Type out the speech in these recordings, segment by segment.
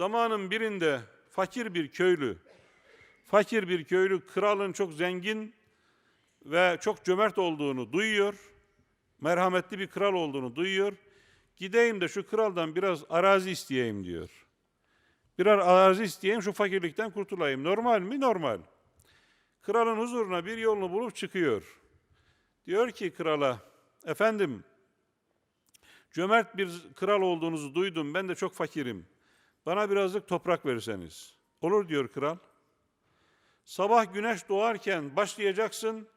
Zamanın birinde fakir bir köylü, fakir bir köylü kralın çok zengin ve çok cömert olduğunu duyuyor. Merhametli bir kral olduğunu duyuyor. Gideyim de şu kraldan biraz arazi isteyeyim diyor. Birer arazi isteyeyim şu fakirlikten kurtulayım. Normal mi? Normal. Kralın huzuruna bir yolunu bulup çıkıyor. Diyor ki krala, efendim cömert bir kral olduğunuzu duydum. Ben de çok fakirim. Bana birazcık toprak verirseniz. Olur diyor kral. Sabah güneş doğarken başlayacaksın.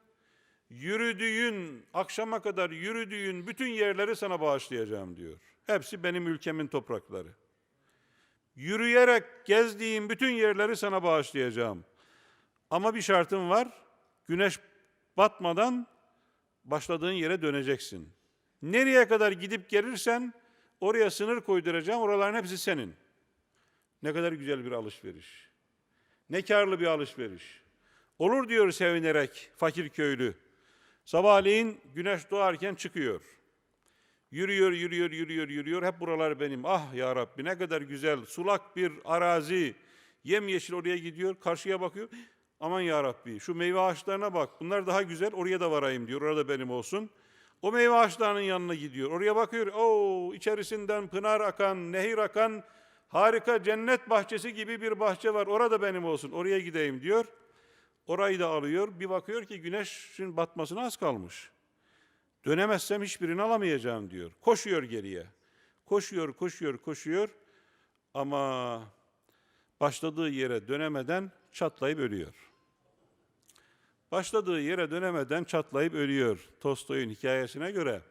Yürüdüğün, akşama kadar yürüdüğün bütün yerleri sana bağışlayacağım diyor. Hepsi benim ülkemin toprakları. Yürüyerek gezdiğin bütün yerleri sana bağışlayacağım. Ama bir şartım var. Güneş batmadan başladığın yere döneceksin. Nereye kadar gidip gelirsen oraya sınır koyduracağım. Oraların hepsi senin. Ne kadar güzel bir alışveriş. Ne karlı bir alışveriş. Olur diyor sevinerek fakir köylü. Sabahleyin güneş doğarken çıkıyor. Yürüyor, yürüyor, yürüyor, yürüyor. Hep buralar benim. Ah ya Rabbi ne kadar güzel. Sulak bir arazi. Yemyeşil oraya gidiyor. Karşıya bakıyor. Aman ya Rabbi şu meyve ağaçlarına bak. Bunlar daha güzel. Oraya da varayım diyor. Orada benim olsun. O meyve ağaçlarının yanına gidiyor. Oraya bakıyor. Oo içerisinden pınar akan, nehir akan harika cennet bahçesi gibi bir bahçe var. Orada benim olsun. Oraya gideyim diyor. Orayı da alıyor. Bir bakıyor ki güneşin batmasına az kalmış. Dönemezsem hiçbirini alamayacağım diyor. Koşuyor geriye. Koşuyor, koşuyor, koşuyor. Ama başladığı yere dönemeden çatlayıp ölüyor. Başladığı yere dönemeden çatlayıp ölüyor. Tolstoy'un hikayesine göre.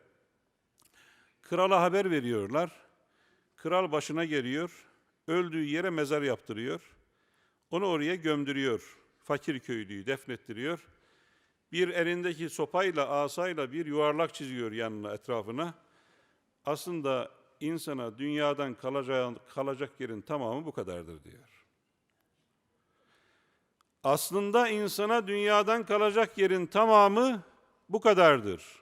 Krala haber veriyorlar. Kral başına geliyor. Öldüğü yere mezar yaptırıyor. Onu oraya gömdürüyor. Fakir köylüyü defnettiriyor. Bir elindeki sopayla, asayla bir yuvarlak çiziyor yanına, etrafına. Aslında insana dünyadan kalacak, kalacak yerin tamamı bu kadardır diyor. Aslında insana dünyadan kalacak yerin tamamı bu kadardır.